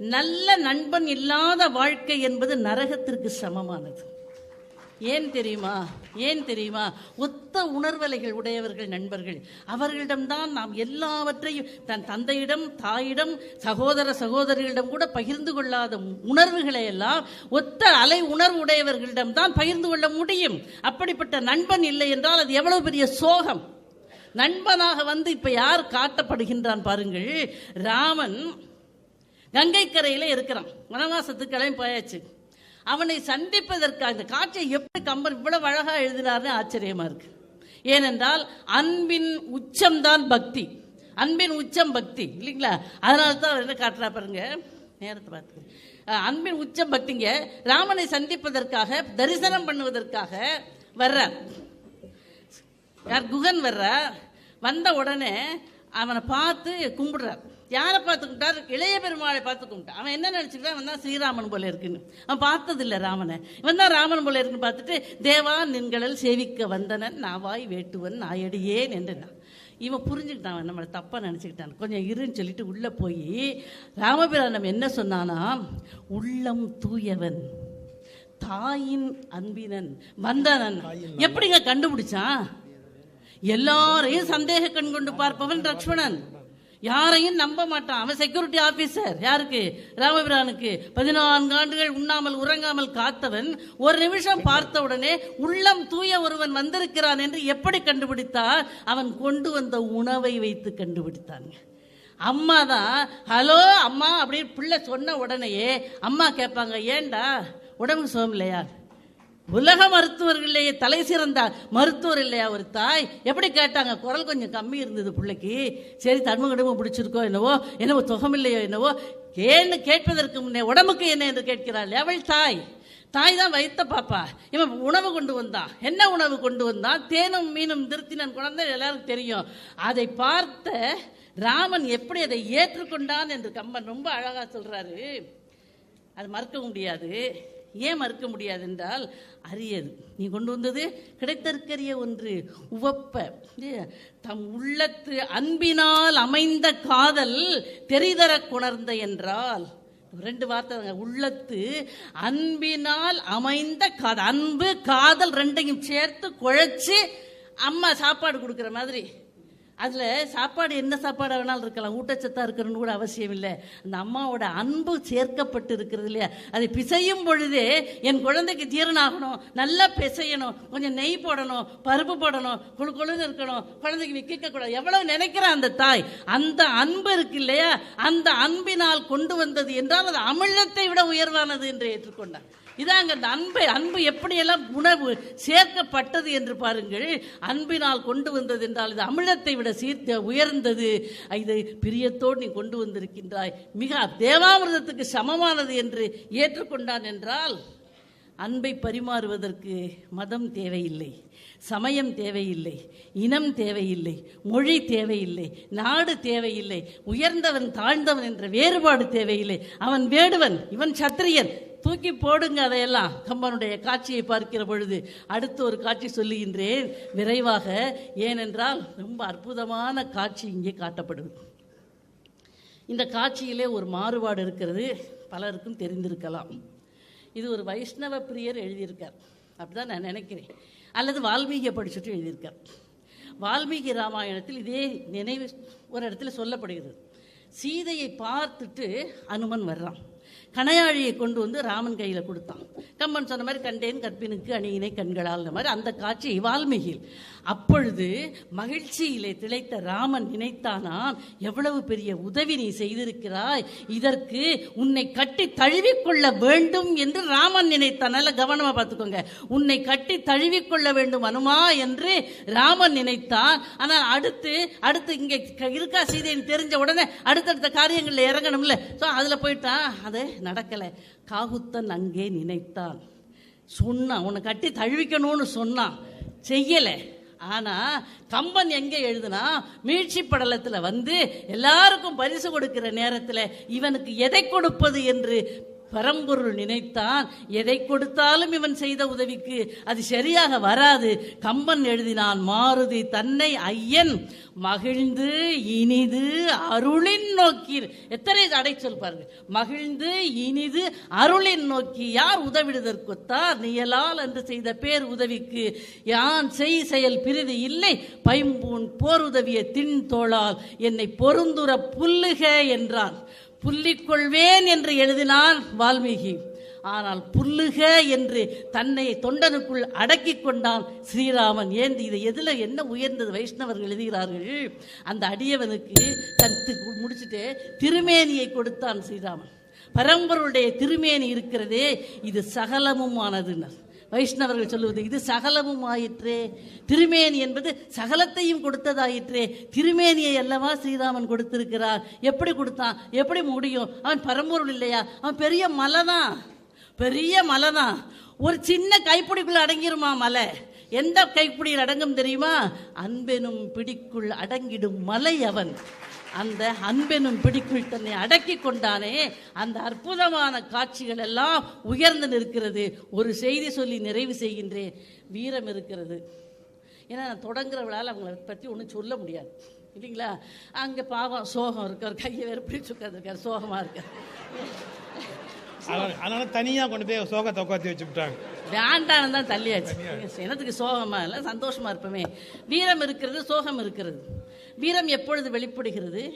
நல்ல நண்பன் இல்லாத வாழ்க்கை என்பது நரகத்திற்கு சமமானது. ஏன் தெரியுமா? ஏன் தெரியுமா? ஒத்த உணர்வலைகள் உடையவர்கள் நண்பர்கள். அவர்களிடம்தான் நாம் எல்லாவற்றையும் தன் தந்தையிடம் தாயிடம் சகோதர சகோதரிகளிடம் கூட பகிர்ந்து கொள்ளாத உணர்வுகளை எல்லாம் ஒத்த அலை உணர்வு உடையவர்களிடம் தான் பகிர்ந்து கொள்ள முடியும். அப்படிப்பட்ட நண்பன் இல்லை என்றால் அது எவ்வளவு பெரிய சோகம். நண்பனாக வந்து இப்ப யார் காட்டப்படுகின்றான் பாருங்கள். ராமன் கங்கை கரையில இருக்கிறான். வனவாசத்துக்கு கிளம்பி போயாச்சு. அவனை சந்திப்பதற்காக இந்த காட்சியை எப்படி கம்பர் இவ்வளவு அழகா எழுதினார்னு ஆச்சரியமா இருக்கு. ஏனென்றால் அன்பின் உச்சம்தான் பக்தி. அன்பின் உச்சம் பக்தி. இல்லைங்களா? அதனால தான் அவர் என்ன காட்டுறா பாருங்க. நேரத்தை பார்த்து. அன்பின் உச்சம் பக்திங்க ராமனை சந்திப்பதற்காக தரிசனம் பண்ணுவதற்காக வர்றார். யார்? குகன் வர்றார். வந்த உடனே அவனை பார்த்து கும்பிடுறார். யாரை பார்த்து கும்பிட்டார் இளைய பெருமாளை பார்த்து கும்பிட்டான் அவன் என்ன நினைச்சுக்கிட்டான் அவன் தான் ஸ்ரீராமன் போல இருக்குன்னு. அவன் பார்த்ததில்ல ராமனை. இவன் தான் ராமன் போல இருக்குன்னு பார்த்துட்டு தேவா நின்களல் சேவிக்க வந்தனன் நாவாய் வேட்டுவன் நாயடியேன் என்றான். இவன் புரிஞ்சுக்கிட்டான் நம்மளை தப்பாக நினச்சிக்கிட்டான். கொஞ்சம் இருன்னு சொல்லிட்டு உள்ளே போய் ராமபிரானம் என்ன சொன்னானா உள்ளம் தூயவன் தாயின் அன்பினன் வந்தனன். எப்படிங்க கண்டுபிடிச்சான்? எல்லாரையும் சந்தேக கண் கொண்டு பார்ப்பவன் லக்ஷ்மணன். யாரையும் நம்ப மாட்டான். அவன் செக்யூரிட்டி ஆபீசர் யாருக்கு? ராமபிரானுக்கு. பதினான்கு ஆண்டுகள் உண்ணாமல் உறங்காமல் காத்தவன் ஒரு நிமிஷம் பார்த்த உடனே உள்ளம் தூய ஒருவன் வந்திருக்கிறான் என்று எப்படி கண்டுபிடித்தான் அவன் கொண்டு வந்த உணவை வைத்து கண்டுபிடித்தாங்க அம்மா தான் ஹலோ அம்மா அப்படின்னு பிள்ளை சொன்ன உடனேயே அம்மா கேட்பாங்க ஏண்டா உடம்புக்கு சுகம் இல்லையா? உலக மருத்துவர்களையே தலை சிறந்த மருத்துவர் இல்லையா ஒரு தாய்? எப்படி கேட்டாங்க? குரல் கொஞ்சம் கம்மி இருந்தது பிள்ளைக்கு. சரி தன்ம பிடிச்சிருக்கோ என்னவோ என்னவோ சுகம் இல்லையோ என்னவோ ஏன்னு கேட்பதற்கு முன்னே உடம்புக்கு என்ன என்று கேட்கிறாள்? அவள் தாய். தாய் தான் வைத்த பாப்பா. இவன் உணவு கொண்டு வந்தான் என்ன உணவு கொண்டு வந்தான் தேனும் மீனும் திருத்தினன் குழந்தை எல்லாருக்கும் தெரியும். அதை பார்த்த ராமன் எப்படி அதை ஏற்றுக்கொண்டான் என்று கம்பன் ரொம்ப அழகாக சொல்கிறாரு அது மறக்க முடியாது. ஏன் மறுக்க முடியாது என்றால் அரியது. நீ கொண்டு வந்தது கிடைத்தற்கரிய ஒன்று. உவப்ப. தம் உள்ளத்து அன்பினால் அமைந்த காதல் தெரிதர குணர்ந்த என்றால் ரெண்டு வார்த்தை உள்ளத்து அன்பினால் அமைந்த காதல். அன்பு காதல் ரெண்டையும் சேர்த்து குழைச்சி அம்மா சாப்பாடு கொடுக்குற மாதிரி. அதில் சாப்பாடு என்ன சாப்பாடு வேணாலும் இருக்கலாம். ஊட்டச்சத்தாக இருக்கணும்னு கூட அவசியம் இல்லை. அந்த அம்மாவோட அன்பு சேர்க்கப்பட்டு இருக்கிறது இல்லையா? அதை பிசையும் பொழுதே என் குழந்தைக்கு ஜீரணம் ஆகணும் நல்லா பிசையணும். கொஞ்சம் நெய் போடணும். பருப்பு போடணும். குழு குழுன்னு இருக்கணும். குழந்தைக்கு விற்கக்கூடாது எவ்வளோ நினைக்கிறான் அந்த தாய்? அந்த அன்பு இருக்கு இல்லையா? அந்த அன்பினால் கொண்டு வந்தது என்றால் அது அமிழ்தத்தை விட உயர்வானது என்று ஏற்றுக்கொண்டான் இதாங்க அந்த அன்பை அன்பு எப்படியெல்லாம் உணவு சேர்க்கப்பட்டது என்று பாருங்கள். அன்பினால் கொண்டு வந்தது என்றால் இது அமிழத்தை விட சீர்த்த உயர்ந்தது. இதை பிரியத்தோடு நீ கொண்டு வந்திருக்கின்றாய். மிக தேவாமிரதத்துக்கு சமமானது என்று ஏற்றுக்கொண்டான் என்றால் அன்பை பரிமாறுவதற்கு மதம் தேவையில்லை சமயம் தேவையில்லை இனம் தேவையில்லை மொழி தேவையில்லை நாடு தேவையில்லை உயர்ந்தவன் தாழ்ந்தவன் என்ற வேறுபாடு தேவையில்லை. அவன் வேடுவன் இவன் சத்திரியன் தூக்கி போடுங்க அதையெல்லாம். கம்பனுடைய காட்சியை பார்க்கிற பொழுது அடுத்து ஒரு காட்சி சொல்லுகின்றேன். விரைவாக ஏனென்றால் ரொம்ப அற்புதமான காட்சி இங்கே காட்டப்படுது. இந்த காட்சியிலே ஒரு மாறுபாடு இருக்கிறது. பலருக்கும் தெரிந்திருக்கலாம். இது ஒரு வைஷ்ணவ பிரியர் எழுதியிருக்கார். அப்படிதான் நான் நினைக்கிறேன். அல்லது வால்மீகியை படிச்சுட்டு எழுதியிருக்கார். வால்மீகி ராமாயணத்தில் இதே நினைவு ஒரு இடத்துல சொல்லப்படுகிறது. சீதையை பார்த்துட்டு அனுமன் வர்றான். கணையாழியை கொண்டு வந்து ராமன் கையில் கொடுத்தான். கம்பன் சொன்ன மாதிரி கண்டேன் கற்பினுக்கு அணியினை கண்களால் மாதிரி அந்த காட்சி வால்மீகியில் அப்பொழுது மகிழ்ச்சியிலே திளைத்த ராமன் நினைத்தானாம் எவ்வளவு பெரிய உதவி நீ செய்திருக்கிறாய். இதற்கு உன்னை கட்டி தழுவிக்கொள்ள வேண்டும் என்று ராமன் நினைத்தான். நல்ல கவனமாக பார்த்துக்கோங்க. உன்னை கட்டி தழுவிக்கொள்ள வேண்டும் அனுமா என்று ராமன் நினைத்தான். ஆனால் அடுத்து அடுத்து இங்கே க- இருக்கா சீதைன்னு தெரிஞ்ச உடனே அடுத்தடுத்த காரியங்களில் இறங்கணும்ல. ஸோ அதில் போயிட்டான் அது நடக்கலை. காகுத்தன் அங்கே நினைத்தான். சொன்னான் உன்னை கட்டி தழுவிக்கணும்னு சொன்னான் செய்யலை. ஆனால் கம்பன் எங்கே எழுதுனா மீட்சி படலத்தில் வந்து எல்லாருக்கும் பரிசு கொடுக்கிற நேரத்தில் இவனுக்கு எதை கொடுப்பது என்று பரம்பொருள் நினைத்தான். எதை கொடுத்தாலும் இவன் செய்த உதவிக்கு அது சரியாக வராது. கம்பன் எழுதினான் மாருதி தன்னை ஐயன் மகிழ்ந்து இனிது அருளின் நோக்கி எத்தனை அடைச்சொல் பாருங்க. மகிழ்ந்து இனிது அருளின் நோக்கி யார் உதவிடுதற்கொத்தார்? நியலால் என்று செய்த பேர் உதவிக்கு யான் செய் செயல் பிரிது இல்லை. பைம்பூன் போர் உதவிய தின் தோளால் என்னை பொருந்துர புல்லுக என்றான். புல்லிக்கொள்வேன் என்று எழுதினான் வால்மீகி. ஆனால் புல்லுக என்று தன்னை தொண்டனுக்குள் அடக்கிக் கொண்டான் ஸ்ரீராமன். ஏன் இது எதில் என்ன உயர்ந்தது வைஷ்ணவர்கள் எழுதுகிறார்கள்? அந்த அடியவனுக்கு தன் முடிச்சுட்டு திருமேனியை கொடுத்தான் ஸ்ரீராமன். பரம்பருடைய திருமேனி இருக்கிறதே இது சகலமுமானதுன்னர். வைஷ்ணவர்கள் சொல்லுவது இது சகலமும் ஆயிற்றே திருமேனி என்பது சகலத்தையும் கொடுத்ததாயிற்றே திருமேனியை அல்லவா ஸ்ரீராமன் கொடுத்திருக்கிறார்? எப்படி கொடுத்தான்? எப்படி முடியும்? அவன் பரம்பொருள் இல்லையா? அவன் பெரிய மலை தான் பெரிய மலை தான் ஒரு சின்ன கைப்பிடிக்குள்ள அடங்கிருமா மலை? எந்த கைப்பிடியில் அடங்கும் தெரியுமா? அன்பெனும் பிடிக்குள் அடங்கிடும் மலை அவன். அந்த அன்பெனும் பிடிக்குள் தன்னை அடக்கி கொண்டானே அந்த அற்புதமான காட்சிகள் எல்லாம் உயர்ந்து நிற்கிறது. ஒரு செய்தி சொல்லி நிறைவு செய்கின்றேன். வீரம் இருக்கிறது. ஏன்னா நான் தொடங்குறவளால் அவங்கள பற்றி ஒன்றும் சொல்ல முடியாது. இல்லைங்களா? அங்கே பாவம் சோகம் இருக்கார் கையை வேறு பிடிச்சு உட்காந்துருக்கார் சோகமாக இருக்கார் அதனால- அதனால தனியா கொண்டு போய் சோகத்தை உட்காத்தி வச்சு விட்டாங்க வேண்டான்னு தான் தள்ளியாச்சு. எனத்துக்கு சோகமா? இல்லை சந்தோஷமா இருப்போமே. வீரம் இருக்கிறது சோகம் இருக்கிறது. வீரம் எப்பொழுது வெளிப்படுகிறது?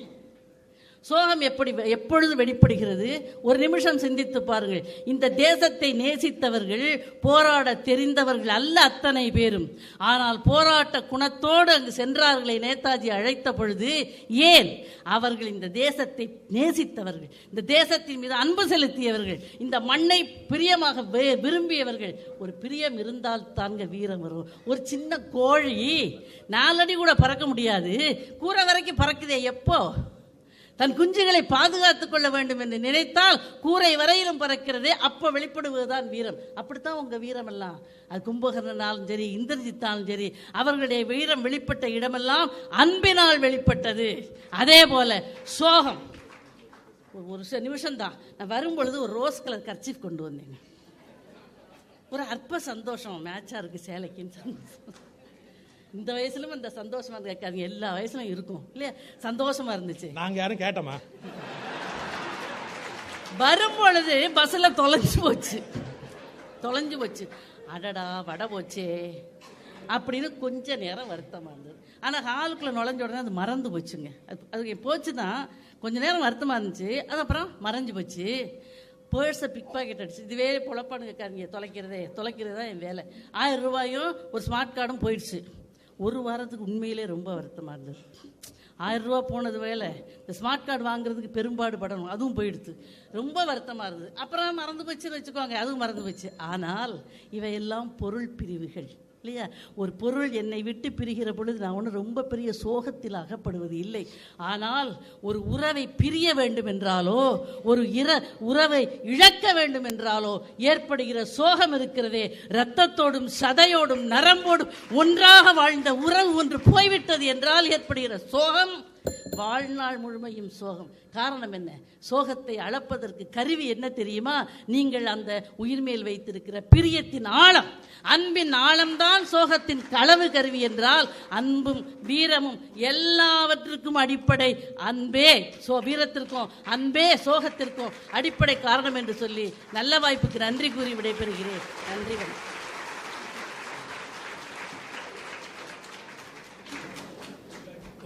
சோகம் எப்படி எப்பொழுது வெளிப்படுகிறது? ஒரு நிமிஷம் சிந்தித்து பாருங்கள். இந்த தேசத்தை நேசித்தவர்கள் போராட தெரிந்தவர்கள் அல்ல அத்தனை பேரும். ஆனால் போராட்ட குணத்தோடு அங்கு சென்றார்களை நேதாஜி அழைத்த பொழுது ஏன்? அவர்கள் இந்த தேசத்தை நேசித்தவர்கள். இந்த தேசத்தின் மீது அன்பு செலுத்தியவர்கள். இந்த மண்ணை பிரியமாக விரும்பியவர்கள். ஒரு பிரியம் இருந்தால் தாங்க வீரம் வரும். ஒரு சின்ன கோழி நாலடி கூட பறக்க முடியாது. கூரை வரைக்கும் பறக்குதே எப்போ? தன் குஞ்சுகளை பாதுகாத்துக் கொள்ள வேண்டும் என்று நினைத்தால் கூரை வரையிலும் பறக்கிறதே. அப்ப வெளிப்படுவதுதான் வீரம். அப்படித்தான் உங்க வீரம் எல்லாம் அது கும்பகர்ணனாலும் சரி இந்திரஜித்தாலும் சரி அவர்களுடைய வீரம் வெளிப்பட்ட இடமெல்லாம் அன்பினால் வெளிப்பட்டது. அதே போல சோகம். ஒரு- சில நிமிஷம் தான் நான் வரும்பொழுது ஒரு ரோஸ் கலர் கர்ச்சீஃப் கொண்டு வந்தேங்க ஒரு அற்ப சந்தோஷம். மேட்சா இருக்கு சேலைக்குன்னு சந்தோஷம். இந்த வயசுலும் அந்த சந்தோஷமா கேட்காதீங்க. எல்லா வயசுலும் இருக்கும். இல்லையா? சந்தோஷமா இருந்துச்சு. நாங்க யாரும் கேட்டோமா? வரும் பொழுது பஸ்ல தொலைஞ்சு போச்சு. தொலைஞ்சு போச்சு. அடடா வடை போச்சே. அப்படின்னு கொஞ்ச நேரம் வருத்தமா இருந்தது. ஆனா ஹாலுக்குள்ள நுழைஞ்ச உடனே அது மறந்து போச்சுங்க. அது அது போச்சு தான் கொஞ்ச நேரம் வருத்தமா இருந்துச்சு. அது அப்புறம் மறைஞ்சு போச்சு. பேர்ஸை பிக் பாக்கெட் அடிச்சு இதுவே பொழப்பாடு கேட்காதீங்க. தொலைக்கிறதே தொலைக்கிறது தான் என் வேலை. ஆயிரம் ரூபாயும் ஒரு ஸ்மார்ட் கார்டும் போயிடுச்சு. ஒரு வாரத்துக்கு உண்மையிலே ரொம்ப வருத்தமாக இருந்தது. ஆயிரம் ரூபா போனது வேலை. இந்த ஸ்மார்ட் கார்டு வாங்குறதுக்கு பெரும்பாடு படணும். அதுவும் போயிடுது ரொம்ப வருத்தமாக இருந்தது. அப்புறம் மறந்து போச்சுன்னு வச்சுக்கோங்க. அதுவும் மறந்து போச்சு. ஆனால் இவையெல்லாம் பொருள் பிரிவுகள். இல்லையா ஒரு பொருள் என்னை விட்டு பிரிகிற பொழுது நான் ஒன்றும் ரொம்ப பெரிய சோகத்தில் அகப்படுவது இல்லை. ஆனால் ஒரு உறவை பிரிய வேண்டும் என்றாலோ ஒரு இர உறவை இழக்க வேண்டும் என்றாலோ ஏற்படுகிற சோகம் இருக்கிறதே இரத்தத்தோடும் சதையோடும் நரம்போடும் ஒன்றாக வாழ்ந்த உறவு ஒன்று போய்விட்டது என்றால் ஏற்படுகிற சோகம் வாழ்நாள் முழுமையும் சோகம். காரணம் என்ன? சோகத்தை அளப்பதற்கு கருவி என்ன தெரியுமா? நீங்கள் அந்த உயிர் மேல் வைத்திருக்கிற பிரியத்தின் ஆழம். அன்பின் ஆழம்தான் சோகத்தின் களவு கருவி என்றால் அன்பும் வீரமும் எல்லாவற்றுக்கும் அடிப்படை அன்பே சோ வீரத்திற்கும் அன்பே சோகத்திற்கும் அடிப்படை காரணம் என்று சொல்லி நல்ல வாய்ப்புக்கு நன்றி கூறி விடைபெறுகிறேன். நன்றி வணக்கம்.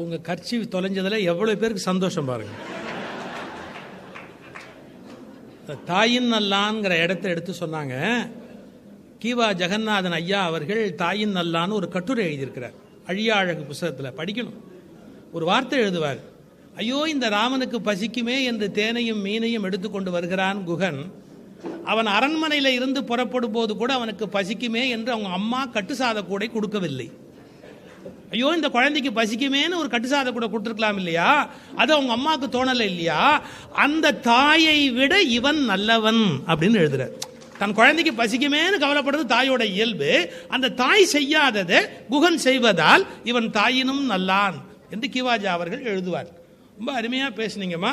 உங்க கட்சி தொலைஞ்சதுல எவ்வளவு பேருக்கு சந்தோஷம் பாருங்க. தாயின் நல்லான்ங்கிற இடத்த எடுத்து சொன்னாங்க. கீவா ஜெகநாதன் ஐயா அவர்கள் தாயின் நல்லான்னு ஒரு கட்டுரை எழுதியிருக்கிறார். அழியா அழகு புஸ்தகத்தில் படிக்கணும். ஒரு வார்த்தை எழுதுவார். ஐயோ இந்த ராமனுக்கு பசிக்குமே என்று தேனையும் மீனையும் எடுத்துக்கொண்டு வருகிறான் குகன். அவன் அரண்மனையில் இருந்து புறப்படும் போது கூட அவனுக்கு பசிக்குமே என்று அவங்க அம்மா கட்டுசாத கூடை கொடுக்கவில்லை. ஐயோ இந்த குழந்தைக்கு பசிக்குமேன்னு ஒரு கட்டுசாதை கூட கொடுத்துருக்கலாம் இல்லையா? அது அவங்க அம்மாவுக்கு தோணலை இல்லையா? அந்த தாயை விட இவன் நல்லவன் அப்படின்னு எழுதுறார். தன் குழந்தைக்கு பசிக்குமேன்னு கவலைப்படுறது தாயோட இயல்பு. அந்த தாய் செய்யாததை குகன் செய்வதால் இவன் தாயினும் நல்லான் என்று கிவாஜா அவர்கள் எழுதுவார். ரொம்ப அருமையாக பேசுனீங்கம்மா.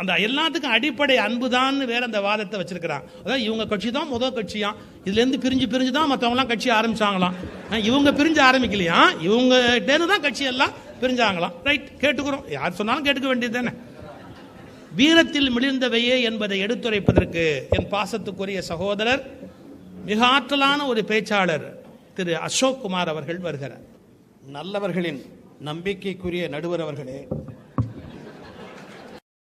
அந்த எல்லாத்துக்கும் அடிப்படை அன்புதான்னு வேற அந்த வாதத்தை வச்சிருக்கிறான். அதான் இவங்க கட்சி தான் முதல் கட்சியாம் இதுல இருந்து பிரிஞ்சு பிரிஞ்சு தான் மற்றவங்களாம் கட்சி ஆரம்பிச்சாங்களாம். இவங்க பிரிஞ்சு ஆரம்பிக்கலையா? இவங்க தான் கட்சி எல்லாம் பிரிஞ்சாங்களாம். ரைட் கேட்டுக்கிறோம். யார் சொன்னாலும் கேட்டுக்க வேண்டியது தானே வீரத்தில் மிளிர்ந்தவையே என்பதை எடுத்துரைப்பதற்கு என் பாசத்துக்குரிய சகோதரர் மிக ஆற்றலான ஒரு பேச்சாளர் திரு அசோக் குமார் அவர்கள் வருகிறார். நல்லவர்களின் நம்பிக்கைக்குரிய நடுவர் அவர்களே